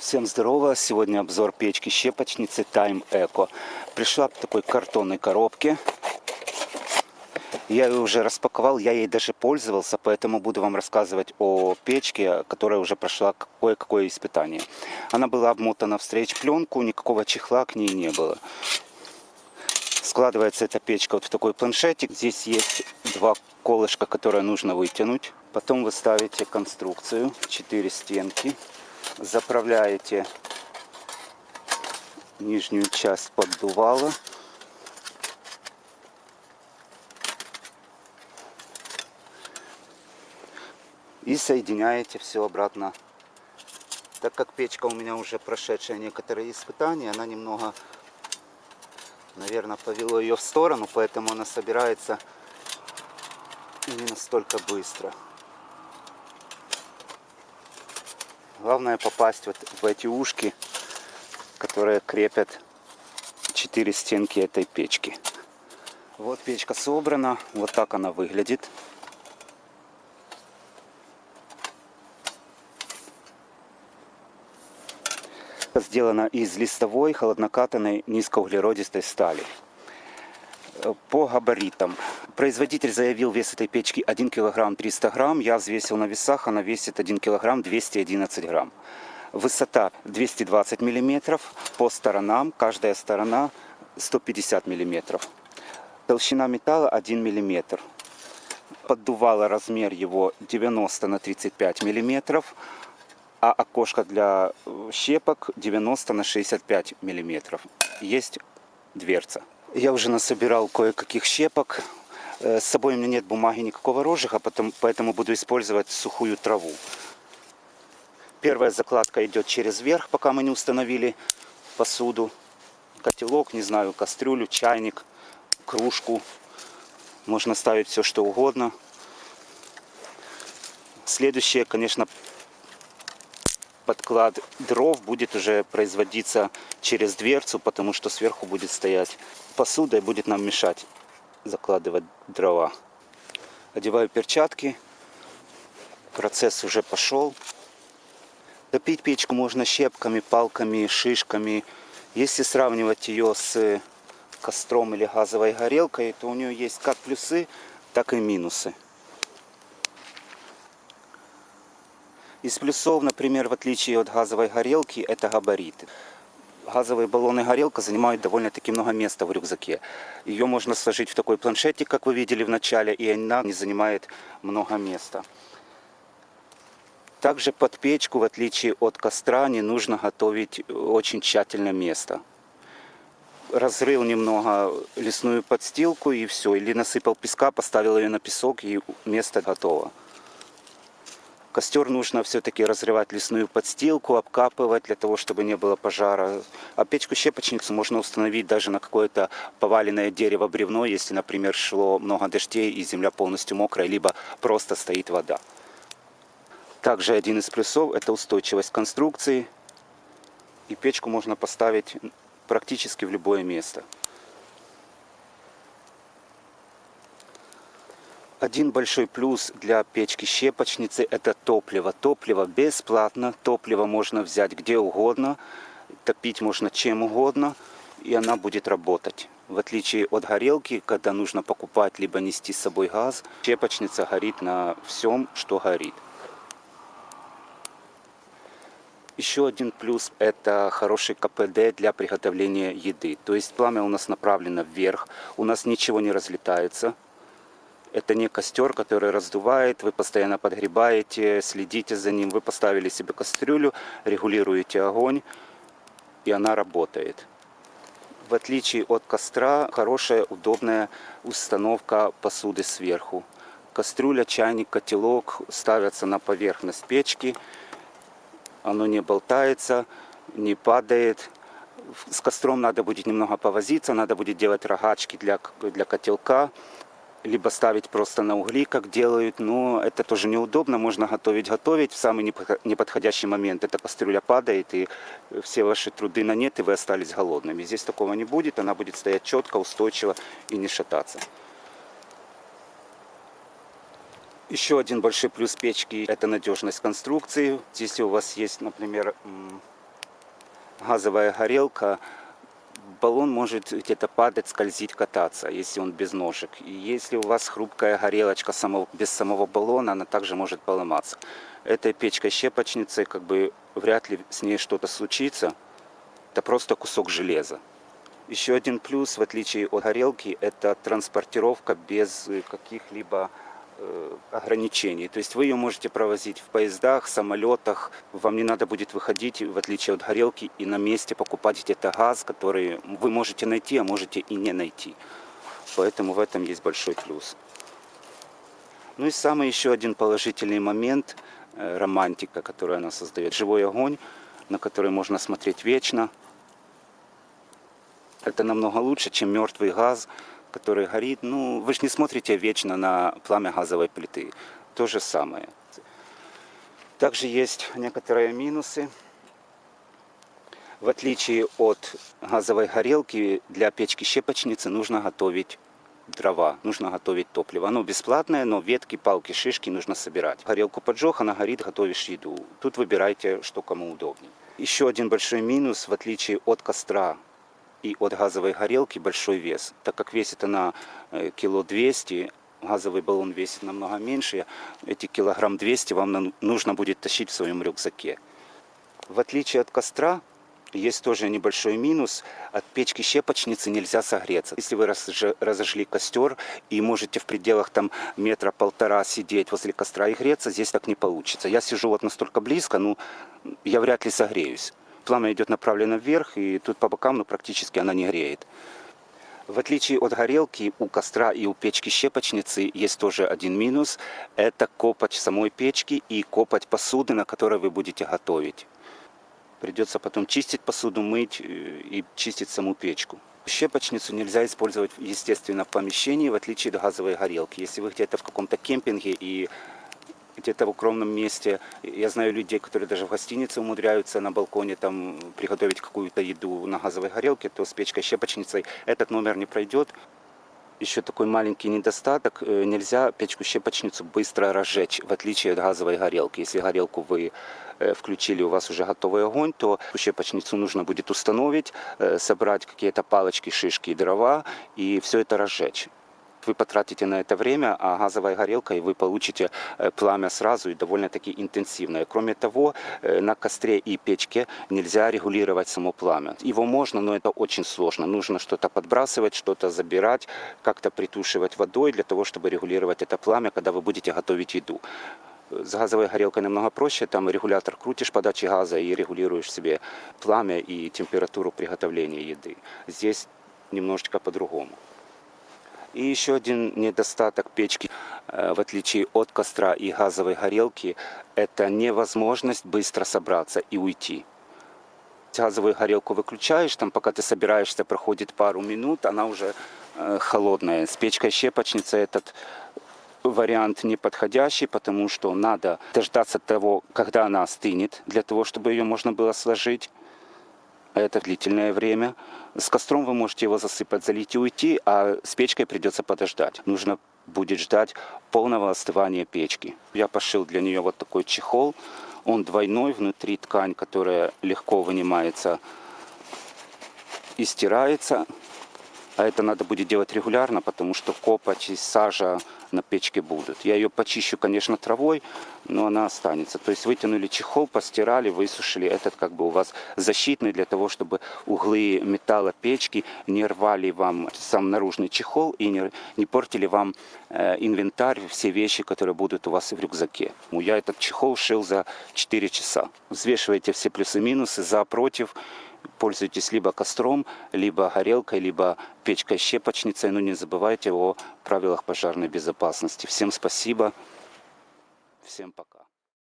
Всем здорово! Сегодня обзор печки щепочницы Time Eco. Пришла в такой картонной коробке. Я ее уже распаковал, я ей даже пользовался, поэтому буду вам рассказывать о печке, которая уже прошла кое-какое испытание. Она была обмотана в стрейч-пленку, никакого чехла к ней не было. Складывается эта печка вот в такой планшетик. Здесь есть два колышка, которые нужно вытянуть. Потом вы ставите конструкцию, 4 стенки. Заправляете нижнюю часть поддувала. И соединяете все обратно. Так как печка у меня уже прошедшая некоторые испытания, она немного, наверное, повело ее в сторону, поэтому она собирается не настолько быстро. Главное попасть вот в эти ушки, которые крепят четыре стенки этой печки. Вот печка собрана, вот так она выглядит. Сделана из листовой холоднокатанной низкоуглеродистой стали. По габаритам. Производитель заявил вес этой печки 1 кг 300 грамм. Я взвесил на весах, она весит 1 кг 211 грамм. Высота 220 миллиметров. По сторонам, каждая сторона 150 миллиметров. Толщина металла 1 миллиметр. Поддувало размер его 90 на 35 миллиметров. А окошко для э, щепок 90 на 65 миллиметров. Есть дверца. Я уже насобирал кое-каких щепок. Э, С собой у меня нет бумаги никакого потом- поэтому буду использовать сухую траву. Первая закладка идет через верх, пока мы не установили посуду. Котелок, не знаю, кастрюлю, чайник, кружку. Можно ставить все, что угодно. Следующее, конечно, подклад дров будет уже производиться через дверцу, потому что сверху будет стоять посуда и будет нам мешать закладывать дрова. Одеваю перчатки. Процесс уже пошел. Топить печку можно щепками, палками, шишками. Если сравнивать ее с костром или газовой горелкой, то у нее есть как плюсы, так и минусы. Из плюсов, например, в отличие от газовой горелки, это габариты. Газовые баллоны горелка занимают довольно-таки много места в рюкзаке. Ее можно сложить в такой планшетик, как вы видели в начале, и она не занимает много места. Также под печку, в отличие от костра, не нужно готовить очень тщательно место. Разрыл немного лесную подстилку и все. Или насыпал песка, поставил ее на песок и место готово. Костер нужно все-таки разрывать лесную подстилку, обкапывать для того, чтобы не было пожара. А печку-щепочницу можно установить даже на какое-то поваленное дерево бревно, если, например, шло много дождей и земля полностью мокрая, либо просто стоит вода. Также один из плюсов – это устойчивость конструкции. И печку можно поставить практически в любое место. Один большой плюс для печки-щепочницы – это топливо. Топливо бесплатно, топливо можно взять где угодно, топить можно чем угодно, и она будет работать. В отличие от горелки, когда нужно покупать либо нести с собой газ, щепочница горит на всем, что горит. Еще один плюс – это хороший КПД для приготовления еды. То есть пламя у нас направлено вверх, у нас ничего не разлетается. Это не костер, который раздувает, вы постоянно подгребаете, следите за ним. Вы поставили себе кастрюлю, регулируете огонь, и она работает. В отличие от костра, хорошая, удобная установка посуды сверху. Кастрюля, чайник, котелок ставятся на поверхность печки. Оно не болтается, не падает. С костром надо будет немного повозиться, надо будет делать рогачки для, для котелка либо ставить просто на угли, как делают, но это тоже неудобно, можно готовить, готовить, в самый неподхо- неподходящий момент эта кастрюля падает, и все ваши труды на нет, и вы остались голодными. Здесь такого не будет, она будет стоять четко, устойчиво и не шататься. Еще один большой плюс печки – это надежность конструкции. Если у вас есть, например, газовая горелка, баллон может где-то падать, скользить, кататься, если он без ножек. И если у вас хрупкая горелочка само- без самого баллона, она также может поломаться. Этой печкой-щепочницей как бы вряд ли с ней что-то случится. Это просто кусок железа. Еще один плюс, в отличие от горелки, это транспортировка без э, каких-либо ограничений. То есть вы ее можете провозить в поездах, самолетах. Вам не надо будет выходить, в отличие от горелки, и на месте покупать где-то газ, который вы можете найти, а можете и не найти. Поэтому в этом есть большой плюс. Ну и самый еще один положительный момент, э, романтика, которую она создает. Живой огонь, на который можно смотреть вечно. Это намного лучше, чем мертвый газ, который горит. Ну, вы же не смотрите вечно на пламя газовой плиты. То же самое. Также есть некоторые минусы. В отличие от газовой горелки, для печки-щепочницы нужно готовить дрова, нужно готовить топливо. Оно бесплатное, но ветки, палки, шишки нужно собирать. Горелку поджег, она горит, готовишь еду. Тут выбирайте, что кому удобнее. Еще один большой минус, в отличие от костра и от газовой горелки, большой вес. Так как весит она э, кило 200, газовый баллон весит намного меньше, эти килограмм 200 вам нужно будет тащить в своем рюкзаке. В отличие от костра, есть тоже небольшой минус. От печки щепочницы нельзя согреться. Если вы разожгли костер и можете в пределах там метра полтора сидеть возле костра и греться, здесь так не получится. Я сижу вот настолько близко, ну, я вряд ли согреюсь. Пламя идет направлено вверх, и тут по бокам, ну, практически она не греет. В отличие от горелки, у костра и у печки щепочницы есть тоже один минус. Это копоть самой печки и копоть посуды, на которой вы будете готовить. Придется потом чистить посуду, мыть э, и чистить саму печку. Щепочницу нельзя использовать, естественно, в помещении, в отличие от газовой горелки. Если вы где-то в каком-то кемпинге и где-то в укромном месте, я знаю людей, которые даже в гостинице умудряются на балконе там приготовить какую-то еду на газовой горелке, то с печкой-щепочницей этот номер не пройдет. Еще такой маленький недостаток. э, Нельзя печку-щепочницу быстро разжечь, в отличие от газовой горелки. Если горелку вы э, включили, у вас уже готовый огонь, то щепочницу нужно будет установить, э, собрать какие-то палочки, шишки и дрова и все это разжечь. Вы потратите на это время, а газовой горелкой вы получите э, пламя сразу и довольно-таки интенсивное. Кроме того, э, на костре и печке нельзя регулировать само пламя. Его можно, но это очень сложно. Нужно что-то подбрасывать, что-то забирать, как-то притушивать водой для того, чтобы регулировать это пламя, когда вы будете готовить еду. С газовой горелкой намного проще, там регулятор крутишь подачи газа и регулируешь себе пламя и температуру приготовления еды. Здесь немножечко по-другому. И еще один недостаток печки, э, в отличие от костра и газовой горелки, это невозможность быстро собраться и уйти. Газовую горелку выключаешь, там пока ты собираешься, проходит пару минут, она уже э, холодная. С печкой щепочница этот вариант неподходящий, потому что надо дождаться того, когда она остынет, для того, чтобы ее можно было сложить. А Это длительное время. С костром вы можете его засыпать, залить и уйти, а с печкой придется подождать. Нужно будет ждать полного остывания печки. Я пошил для нее вот такой чехол. Он двойной, внутри ткань, которая легко вынимается и стирается. А это надо будет делать регулярно, потому что копоть и сажа на печке будут. Я ее почищу, конечно, травой, но она останется. То есть вытянули чехол, постирали, высушили. Этот как бы у вас защитный для того, чтобы углы металла печки не рвали вам сам наружный чехол и не, не портили вам э, инвентарь, все вещи, которые будут у вас в рюкзаке. Ну, Я этот чехол шил за 4 часа. Взвешиваете все плюсы-минусы, за, против. Пользуйтесь либо костром, либо горелкой, либо печкой-щепочницей. Но не забывайте о правилах пожарной безопасности. Всем спасибо. Всем пока.